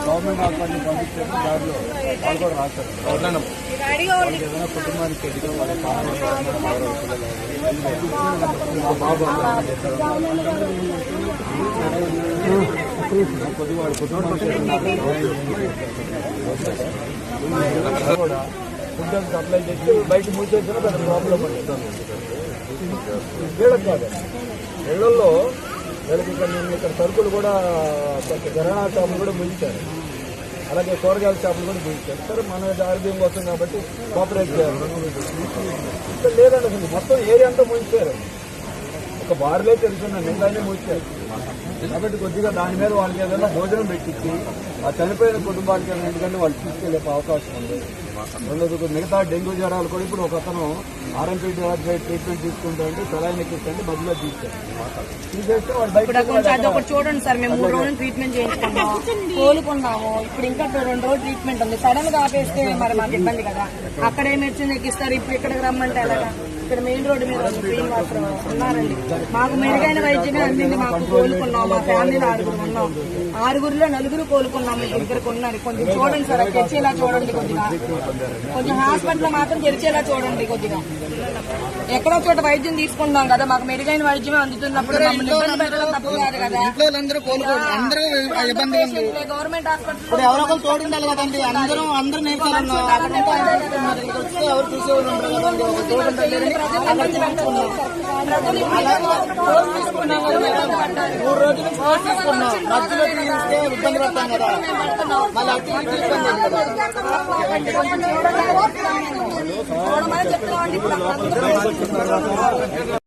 Government hospital పంపించారు దారిలో వాళ్ళు కూడా రాస్తారు ఏదైనా కుటుంబానికి ఎదిగా వాళ్ళ కొద్దిగా ఫుడ్ సప్లై చేసి బయట మూసేసిన పెద్ద ప్రాబ్లం పడుతుంది వీళ్ళకి కాదు ఇళ్ళలో వీళ్ళకి ఇక్కడ నేను ఇక్కడ సరుకులు కూడా కొంత కిరాణా షాపులు కూడా ముగించారు అలాగే కూరగాయల షాపులు కూడా ముగించారు సరే మన ఆరోగ్యం కోసం కాబట్టి కోఆపరేట్ చేయాలి ఇక్కడ లేదండి మొత్తం ఏరియా అంతా ముగించారు ఒక బార్లే తెలుసున్నాను మిగతానే ముగించారు కాబట్టి కొద్దిగా దాని మీద వాళ్ళకి ఏదైనా భోజనం పెట్టించి ఆ చనిపోయిన కుటుంబానికి ఎందుకంటే వాళ్ళు తీసుకెళ్ళే అవకాశం ఉంది. రెండోది మిగతా డెంగ్యూ జ్వరాలు కూడా ఇప్పుడు ఒక అతను ఆర్ఎంపీ ట్రీట్మెంట్ తీసుకుంటారంటే సెలైన్ ఎక్కిస్తుంటే మధ్యలో తీస్తారు తీసేస్తే వాళ్ళు బయట చూడండి సార్ మేము మూడు రోజులు ట్రీట్మెంట్ చేయించుకున్నాము. కోలుకున్నాము. ఇప్పుడు ఇంకా రెండు రోజులు ట్రీట్మెంట్ ఉంది. సడన్గా ఆపేస్తే మరి మాకు ఇబ్బంది కదా. అక్కడ ఏ మెడిసిన్ ఎక్కిస్తారు ఇప్పుడు ఇక్కడికి రమ్మంటే ఎలాగా ఇక్కడ మెయిన్ రోడ్డు మీద శ్రీనివాస్ ఉన్నారండి. మాకు మెరుగైన వైద్యమే అందింది మాకు కోలుకున్నాం మా ఫ్యామిలీలో ఆరుగురు ఉన్నాం. ఆరుగురిలో నలుగురు కోలుకున్నాము ఇద్దరికి ఉన్నారు. కొంచెం చూడండి సార్ అది తెచ్చేలా చూడండి కొద్దిగా. కొంచెం హాస్పిటల్ మాత్రం తెరిచేలా చూడండి కొద్దిగా. ఎక్కడో చోట వైద్యం తీసుకుంటాం కదా మాకు మెరుగైన వైద్యమే అందుతున్నప్పుడు గవర్నమెంట్ హాస్పిటల్ ఇప్పుడు ఎవరో ఒకరు తోడు ఉండాలి కదండి అందరూ అందరూ అక్కడ ఉంటే అందరూ నేర్చుకున్నారు. ఇక్కడికి వస్తే ఎవరు చూసేవాళ్ళు ఉండరు కదండి ఒక తోడు ఉండాలి కదండి. మూడు రోజులు కోర్స్ తీసుకున్నాం మధ్యలో తీస్తే ఇబ్బంది పడతాం కదా మళ్ళీ అటు ఇటు ఇబ్బంది ఉంది